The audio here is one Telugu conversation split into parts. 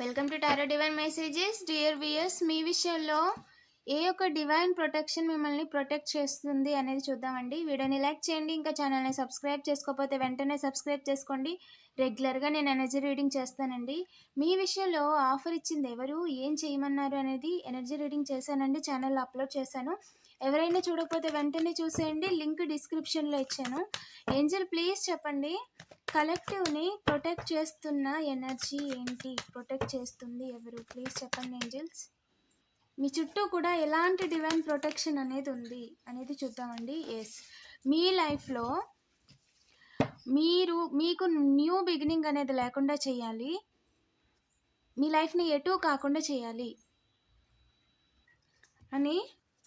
Welcome to tarot divine messages dear viewers మీ విషయంలో ఏ ఒక డివైన్ ప్రొటెక్షన్ మిమ్మల్ని ప్రొటెక్ట్ చేస్తుంది అనేది చూద్దామండి. వీడియోని లైక్ చేయండి ఇంకా ఛానల్ని సబ్స్క్రైబ్ చేసుకోకపోతే వెంటనే సబ్స్క్రైబ్ చేసుకోండి. రెగ్యులర్గా నేను ఎనర్జీ రీడింగ్ చేస్తానండి. మీ విషయంలో ఆఫర్ ఇచ్చింది ఎవరు? ఏం చేయమన్నారు అనేది ఎనర్జీ రీడింగ్ చేశానండి. ఛానల్లో అప్లోడ్ చేశాను. ఎవరైనా చూడకపోతే వెంటనే చూసేయండి. లింక్ డిస్క్రిప్షన్లో ఇచ్చాను. ఏంజల్ ప్లీజ్ చెప్పండి. కలెక్టివ్ని ప్రొటెక్ట్ చేస్తున్న ఎనర్జీ ఏంటి? ప్రొటెక్ట్ చేస్తుంది ఎవరు? ప్లీజ్ చెప్పండి ఏంజల్స్. మీ చుట్టూ కూడా ఎలాంటి డివైన్ ప్రొటెక్షన్ అనేది ఉంది అనేది చూద్దామండి. ఎస్. మీ లైఫ్లో మీరు మీకు న్యూ బిగినింగ్ అనేది లేకుండా చేయాలి. మీ లైఫ్ని ఎటు కాకుండా చేయాలి. అని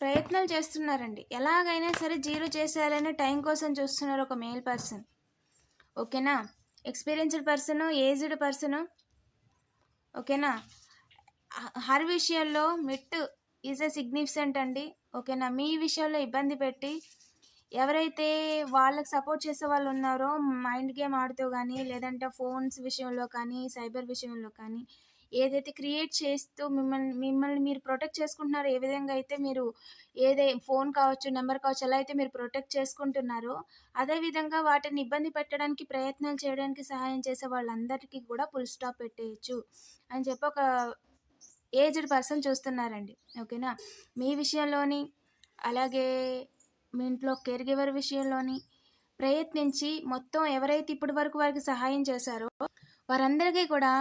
ప్రయత్నాలు చేస్తున్నారండి. ఎలాగైనా సరే జీరో చేసేయాలనే టైం కోసం చూస్తున్నారు ఒక మేల్ పర్సన్ ఓకేనా ఎక్స్పీరియన్స్డ్ పర్సన్ ఏజ్డ్ పర్సన్ ఓకేనా హర్ విషయంలో మిట్ ఈజ్ ఎ సిగ్నిఫికెంట్ అండి. ఓకేనా మీ విషయంలో ఇబ్బంది పెట్టి ఎవరైతే వాళ్ళకి సపోర్ట్ చేసే వాళ్ళు ఉన్నారో మైండ్ గేమ్ ఆడుతూ కానీ లేదంటే ఫోన్స్ విషయంలో కానీ సైబర్ విషయంలో కానీ ఏదైతే క్రియేట్ చేస్తూ మిమ్మల్ని మిమ్మల్ని మీరు ప్రొటెక్ట్ చేసుకుంటున్నారో ఏ విధంగా అయితే మీరు ఏదే ఫోన్ కావచ్చు నెంబర్ కావచ్చు ఎలా అయితే మీరు ప్రొటెక్ట్ చేసుకుంటున్నారో అదేవిధంగా వాటిని ఇబ్బంది పెట్టడానికి ప్రయత్నాలు చేయడానికి సహాయం చేసే వాళ్ళందరికీ కూడా ఫుల్ స్టాప్ పెట్టేయచ్చు అని చెప్పి ఒక ఏజ్డ్ పర్సన్ చూస్తున్నారండి. ఓకేనా? మీ విషయంలోని అలాగే మీ ఇంట్లో కేర్ గివర్ విషయంలోని ప్రయత్నించి మొత్తం ఎవరైతే ఇప్పటి వరకు వారికి సహాయం చేశారో వారందరికీ కూడా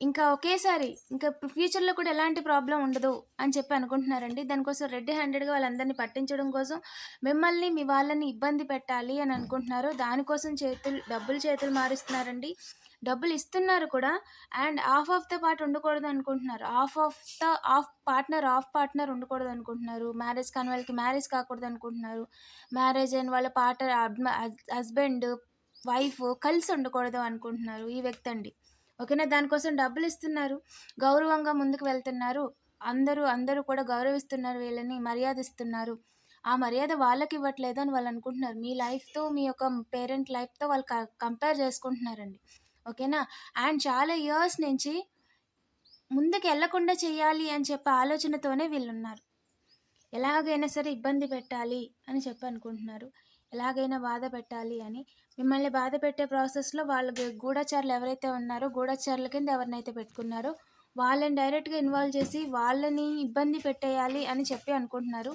ఇంకా ఒకేసారి ఇంకా ఫ్యూచర్లో కూడా ఎలాంటి ప్రాబ్లం ఉండదు అని చెప్పి అనుకుంటున్నారండి. దానికోసం రెడ్ హ్యాండెడ్గా వాళ్ళందరినీ పట్టించడం కోసం మిమ్మల్ని మీ వాళ్ళని ఇబ్బంది పెట్టాలి అని అనుకుంటున్నారు. దానికోసం చేతులు డబ్బులు చేతులు మారుస్తున్నారండి. డబ్బులు ఇస్తున్నారు కూడా. And half of the part ఉండకూడదు అనుకుంటున్నారు half of the of partner of partner ఉండకూడదు అనుకుంటున్నారు మ్యారేజ్ కాని వాళ్ళకి మ్యారేజ్ కాకూడదు అనుకుంటున్నారు మ్యారేజ్ అయిన వాళ్ళ పార్ట్నర్ హస్బెండ్ వైఫ్ కలిసి ఉండకూడదు అనుకుంటున్నారు ఈ వ్యక్తి అండి ఓకేనా? దానికోసం డబ్బులు ఇస్తున్నారు గౌరవంగా ముందుకు వెళ్తున్నారు. అందరూ అందరూ కూడా గౌరవిస్తున్నారు వీళ్ళని మర్యాద ఇస్తున్నారు ఆ మర్యాద వాళ్ళకి ఇవ్వట్లేదు అని వాళ్ళు అనుకుంటున్నారు. మీ లైఫ్తో మీ యొక్క పేరెంట్ లైఫ్తో వాళ్ళు కంపేర్ చేసుకుంటున్నారండి. ఓకేనా? అండ్ చాలా ఇయర్స్ నుంచి ముందుకు వెళ్ళకుండా చేయాలి అని చెప్పే ఆలోచనతోనే వీళ్ళు ఉన్నారు ఎలాగైనా సరే ఇబ్బంది పెట్టాలి అని చెప్పి అనుకుంటున్నారు. ఎలాగైనా బాధ పెట్టాలి అని. మిమ్మల్ని బాధ పెట్టే ప్రాసెస్లో వాళ్ళ గూఢచారులు ఎవరైతే ఉన్నారో గూఢచారుల కింద ఎవరినైతే పెట్టుకున్నారో వాళ్ళని డైరెక్ట్గా ఇన్వాల్వ్ చేసి వాళ్ళని ఇబ్బంది పెట్టేయాలి అని చెప్పి అనుకుంటున్నారు.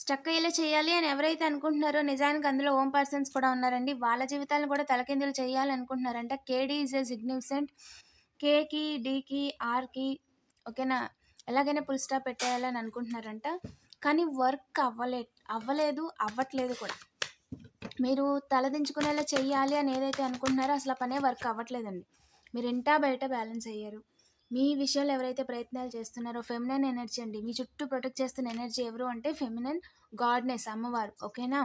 స్టక్ అయ్యేలా చేయాలి అని ఎవరైతే అనుకుంటున్నారో నిజానికి అందులో ఓం పర్సన్స్ కూడా ఉన్నారండి. వాళ్ళ జీవితాలను కూడా తలకిందులు చేయాలి అనుకుంటున్నారంట. కేడీ ఈజ్ ఏ సిగ్నిఫికెంట్ కేకి డీకి ఆర్కి ఓకేనా? ఎలాగైనా పుల్ స్టాప్ పెట్టేయాలని అనుకుంటున్నారంట. కానీ వర్క్ అవ్వలే అవ్వలేదు అవ్వట్లేదు కూడా. మీరు తలదించుకునేలా చేయాలి అని ఏదైతే అనుకుంటున్నారో అసలు పనే వర్క్ అవ్వట్లేదండి. మీరు ఇంటా బయట బ్యాలెన్స్ అయ్యారు. మీ విషయంలో ఎవరైతే ప్రయత్నాలు చేస్తున్నారో ఫెమినన్ ఎనర్జీ అండి. మీ చుట్టూ ప్రొటెక్ట్ చేస్తున్న ఎనర్జీ ఎవరు అంటే ఫెమినన్ గాడ్నెస్ అమ్మవారు. ఓకేనా?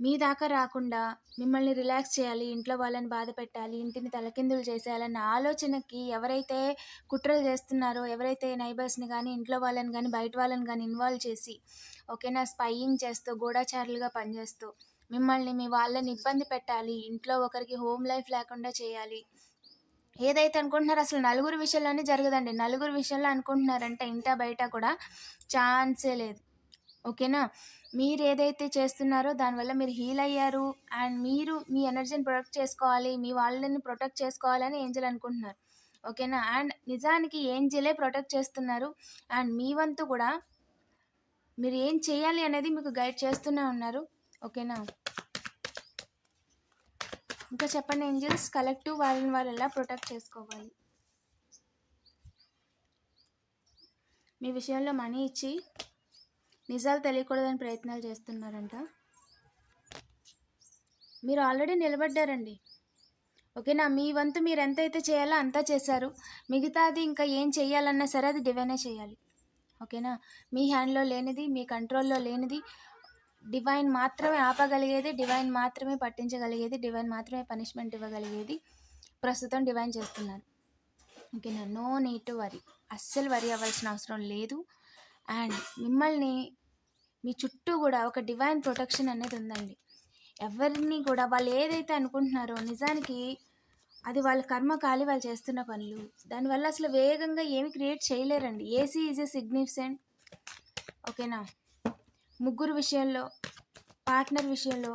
మీ దాకా రాకుండా మిమ్మల్ని రిలాక్స్ చేయాలి ఇంట్లో వాళ్ళని బాధ పెట్టాలి ఇంటిని తలకిందులు చేసేయాలన్న ఆలోచనకి ఎవరైతే కుట్రలు చేస్తున్నారో ఎవరైతే నైబర్స్ని కానీ ఇంట్లో వాళ్ళని కానీ బయట వాళ్ళని కానీ ఇన్వాల్వ్ చేసి ఓకేనా స్పైయింగ్ చేస్తూ గూఢచారులుగా పనిచేస్తూ మిమ్మల్ని మీ వాళ్ళని ఇబ్బంది పెట్టాలి ఇంట్లో ఒకరికి హోమ్ లైఫ్ లేకుండా చేయాలి ఏదైతే అనుకుంటున్నారో అసలు నలుగురు విషయంలోనే జరగదండి. నలుగురు విషయంలో అనుకుంటున్నారంటే ఇంట బయట కూడా ఛాన్సే లేదు. ఓకేనా? మీరు ఏదైతే చేస్తున్నారో దానివల్ల మీరు హీల్ అయ్యారు. అండ్ మీరు మీ ఎనర్జీని ప్రొటెక్ట్ చేసుకోవాలి. మీ వాళ్ళని ప్రొటెక్ట్ చేసుకోవాలని ఏంజల్ అనుకుంటున్నారు. ఓకేనా? అండ్ నిజానికి ఏంజలే ప్రొటెక్ట్ చేస్తున్నారు. అండ్ మీ వంతు కూడా మీరు ఏం చేయాలి అనేది మీకు గైడ్ చేస్తూనే ఉన్నారు. ఓకేనా? ఇంకా చెప్పండి ఏంజల్స్ కలెక్టివ్ వాళ్ళని వాళ్ళు ఎలా ప్రొటెక్ట్ చేసుకోవాలి? మీ విషయంలో మనీ ఇచ్చి నిజాలు తెలియకూడదని ప్రయత్నాలు చేస్తున్నారంట. మీరు ఆల్రెడీ నిలబడ్డారండి. ఓకేనా? మీ వంతు మీరు అయితే చేయాలో అంతా చేశారు. మిగతాది ఇంకా ఏం చేయాలన్నా సరే అది డివైనే చేయాలి. ఓకేనా? మీ హ్యాండ్లో లేనిది మీ కంట్రోల్లో లేనిది డివైన్ మాత్రమే ఆపగలిగేది డివైన్ మాత్రమే పట్టించగలిగేది డివైన్ మాత్రమే పనిష్మెంట్ ఇవ్వగలిగేది ప్రస్తుతం డివైన్ చేస్తున్నారు. ఓకేనా? నో నీడ్ టు వరీ అస్సలు వరీ అవ్వాల్సిన అవసరం లేదు. అండ్ మిమ్మల్ని మీ చుట్టూ కూడా ఒక డివైన్ ప్రొటెక్షన్ అనేది ఉందండి. ఎవరిని కూడా వాళ్ళు ఏదైతే అనుకుంటున్నారో నిజానికి అది వాళ్ళ కర్మ కాలి వాళ్ళు చేస్తున్న పనులు. దానివల్ల అసలు వేగంగా ఏమి క్రియేట్ చేయలేరండి. ఏసీ ఈజ్ ఎ సిగ్నిఫికెంట్ ఓకేనా? ముగ్గురు విషయంలో పార్ట్నర్ విషయంలో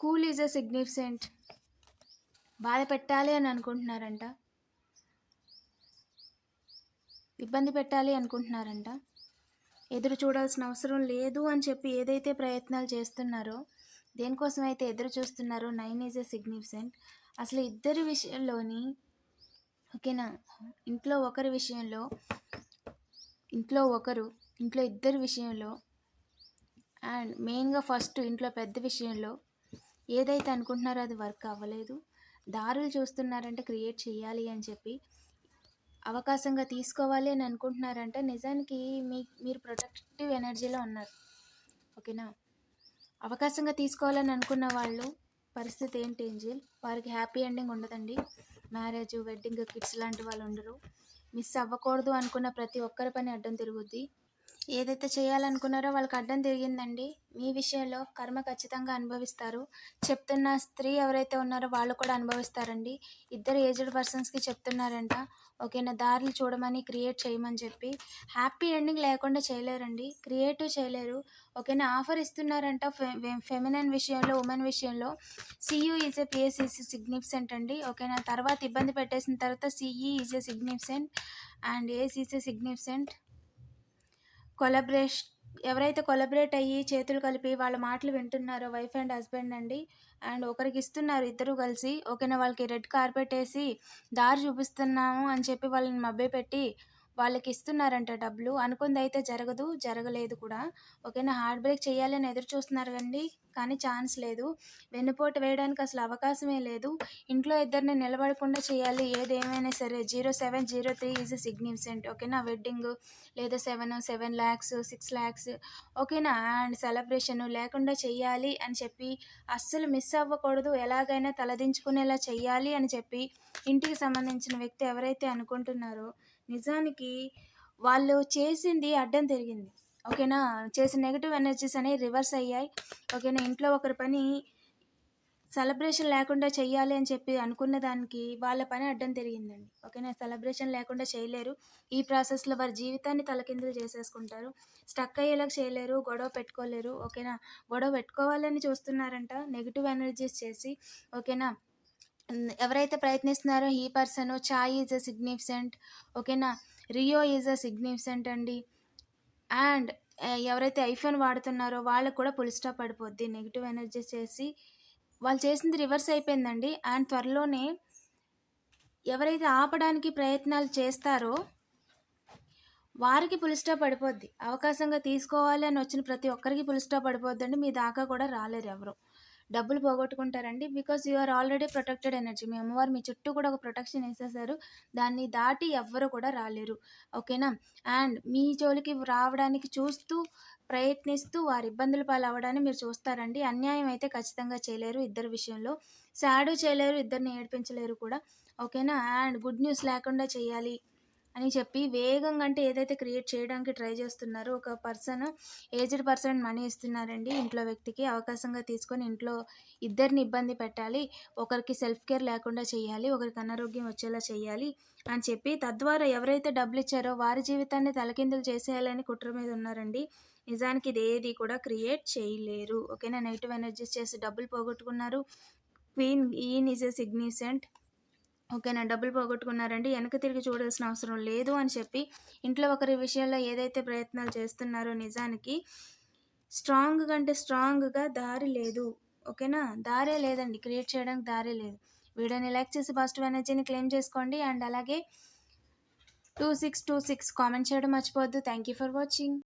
కూల్ ఈజ్ అ సిగ్నిఫికెంట్. బాధ పెట్టాలి అని అనుకుంటున్నారంట. ఇబ్బంది పెట్టాలి అనుకుంటున్నారంట. ఎదురు చూడాల్సిన అవసరం లేదు అని చెప్పి ఏదైతే ప్రయత్నాలు చేస్తున్నారో దేనికోసం అయితే ఎదురు చూస్తున్నారో నైన్ ఈజ్ ఎ సిగ్నిఫికెంట్. అసలు ఇద్దరి విషయంలోని ఓకేనా? ఇంట్లో ఒకరి విషయంలో ఇంట్లో ఒకరు ఇంట్లో ఇద్దరు విషయంలో అండ్ మెయిన్గా ఫస్ట్ ఇంట్లో పెద్ద విషయంలో ఏదైతే అనుకుంటున్నారో అది వర్క్ అవ్వలేదు. దారులు చూస్తున్నారంటే క్రియేట్ చేయాలి అని చెప్పి అవకాశంగా తీసుకోవాలి అని అనుకుంటున్నారంటే నిజానికి మీ మీరు ప్రొటెక్టివ్ ఎనర్జీలో ఉన్నారు. ఓకేనా? అవకాశంగా తీసుకోవాలని అనుకున్న వాళ్ళు పరిస్థితి ఏంటి ఏంజిల్? వారికి హ్యాపీ ఎండింగ్ ఉండదండి. మ్యారేజ్ వెడ్డింగ్ కిడ్స్ లాంటి వాళ్ళు ఉండరు. మిస్ అవ్వకూడదు అనుకున్న ప్రతి ఒక్కరి పని అడ్డం తిరుగుద్ది. ఏదైతే చేయాలనుకున్నారో వాళ్ళకి అడ్డం తిరిగిందండి. మీ విషయంలో కర్మ ఖచ్చితంగా అనుభవిస్తారు. చెప్తున్న స్త్రీ ఎవరైతే ఉన్నారో వాళ్ళు కూడా అనుభవిస్తారండి. ఇద్దరు ఏజ్డ్ పర్సన్స్కి చెప్తున్నారంట ఓకేనా దారులు చూడమని క్రియేట్ చేయమని చెప్పి. హ్యాపీ ఎండింగ్ లేకుండా చేయలేరండి. క్రియేటివ్ చేయలేరు. ఓకేనా ఆఫర్ ఇస్తున్నారంట ఫె ఫెమినన్ విషయంలో ఉమెన్ విషయంలో. CU is a PSEC significant అండి. ఓకేనా తర్వాత ఇబ్బంది పెట్టేసిన తర్వాత CE is a significant and ACC significant. కొలబరేష్ ఎవరైతే కొలబరేట్ అయ్యి చేతులు కలిపి వాళ్ళ మాటలు వింటున్నారో వైఫ్ అండ్ హస్బెండ్ అండి అండ్ ఒకరికి ఇస్తున్నారు ఇద్దరు కలిసి ఓకేనా వాళ్ళకి రెడ్ కార్పెట్ వేసి దారి చూపిస్తున్నాము అని చెప్పి వాళ్ళని మభ్య పెట్టి వాళ్ళకి ఇస్తున్నారంట డబ్బులు. అనుకుంది అయితే జరగదు జరగలేదు కూడా. ఓకేనా? హార్ట్ బ్రేక్ చేయాలని ఎదురు చూస్తున్నారు కండి. కానీ ఛాన్స్ లేదు. వెన్నుపోటు వేయడానికి అసలు అవకాశమే లేదు. ఇంట్లో ఇద్దరిని నిలబడకుండా చేయాలి. ఏదేమైనా సరే. Zero seven zero three is significant. ఓకేనా? వెడ్డింగ్ లేదా seven seven lakhs six lakhs. ఓకేనా? అండ్ సెలబ్రేషన్ లేకుండా చేయాలి అని చెప్పి అస్సలు మిస్ అవ్వకూడదు. ఎలాగైనా తలదించుకునేలా చేయాలి అని చెప్పి ఇంటికి సంబంధించిన వ్యక్తి ఎవరైతే అనుకుంటున్నారో నిజానికి వాళ్ళు చేసింది అడ్డం తిరిగింది. ఓకేనా? చేసిన నెగిటివ్ ఎనర్జీస్ అనేవి రివర్స్ అయ్యాయి. ఓకేనా? ఇంట్లో ఒకరి పని సెలబ్రేషన్ లేకుండా చేయాలి అని చెప్పి అనుకున్న దానికి వాళ్ళ పని అడ్డం తిరిగిందండి. ఓకేనా? సెలబ్రేషన్ లేకుండా చేయలేరు. ఈ ప్రాసెస్లో వారి జీవితాన్ని తలకిందులు చేసేసుకుంటారు. స్టక్ అయ్యేలాగా చేయలేరు గొడవ పెట్టుకోలేరు. ఓకేనా? గొడవ పెట్టుకోవాలని చూస్తున్నారంట. నెగిటివ్ ఎనర్జీస్ చేసి. ఓకేనా? ఎవరైతే ప్రయత్నిస్తున్నారో ఈ person chai is a significant ఓకేనా? రియో ఈజ్ అ సిగ్నిఫిసెంట్ అండి. అండ్ ఎవరైతే ఐఫోన్ వాడుతున్నారో వాళ్ళకు కూడా పులిస్టా పడిపోద్ది. నెగిటివ్ ఎనర్జీ చేసి వాళ్ళు చేసింది రివర్స్ అయిపోయిందండి. అండ్ త్వరలోనే ఎవరైతే ఆపడానికి ప్రయత్నాలు చేస్తారో వారికి పులిస్టా పడిపోద్ది. అవకాశంగా తీసుకోవాలి అని వచ్చిన ప్రతి ఒక్కరికి పులిస్టా పడిపోద్దండి. మీ దాకా కూడా రాలేరు ఎవరు. డబ్బులు పోగొట్టుకుంటారండి. Because you are already protected energy మీ అమ్మవారు మీ చుట్టూ కూడా ఒక ప్రొటెక్షన్ వేసేసారు దాన్ని దాటి ఎవ్వరు కూడా రాలేరు. ఓకేనా అండ్ మీ జోలికి రావడానికి చూస్తూ ప్రయత్నిస్తూ వారి ఇబ్బందుల పాలు అవ్వడాన్ని మీరు చూస్తారండి. అన్యాయం అయితే ఖచ్చితంగా చేయలేరు ఇద్దరు విషయంలో. సాడు చేయలేరు ఇద్దరిని ఏడిపించలేరు కూడా. ఓకేనా అండ్ గుడ్ న్యూస్ లేకుండా చేయాలి. అని చెప్పి వేగంగా అంటే ఏదైతే క్రియేట్ చేయడానికి ట్రై చేస్తున్నారో ఒక పర్సన్ ఏజ్డ్ పర్సన్ మనీ ఇస్తున్నారండి ఇంట్లో వ్యక్తికి అవకాశంగా తీసుకొని ఇంట్లో ఇద్దరిని ఇబ్బంది పెట్టాలి ఒకరికి సెల్ఫ్ కేర్ లేకుండా చేయాలి ఒకరికి అనారోగ్యం వచ్చేలా చేయాలి అని చెప్పి తద్వారా ఎవరైతే డబ్బులు ఇచ్చారో వారి జీవితాన్ని తలకిందులు చేసేయాలని కుట్ర మీద ఉన్నారండి. నిజానికి ఇది ఏది కూడా క్రియేట్ చేయలేరు. ఓకేనా? నెగిటివ్ ఎనర్జీస్ చేసి డబ్బులు పోగొట్టుకున్నారు. క్వీన్ ఈన్ ఈజ్ ఎ సిగ్నిసెంట్ ఓకేనా డబ్బులు పోగొట్టుకున్నారండి వెనక తిరిగి చూడాల్సిన అవసరం లేదు అని చెప్పి ఇంట్లో ఒకరి విషయంలో ఏదైతే ప్రయత్నాలు చేస్తున్నారో నిజానికి స్ట్రాంగ్ కంటే స్ట్రాంగ్గా దారి లేదు ఓకేనా? దారే లేదండి క్రియేట్ చేయడానికి దారే లేదు. వీడియోని లైక్ చేసి పాజిటివ్ ఎనర్జీని క్లెయిమ్ చేసుకోండి అండ్ అలాగే two six two six comment చేయడం మర్చిపోవద్దు. Thank you for watching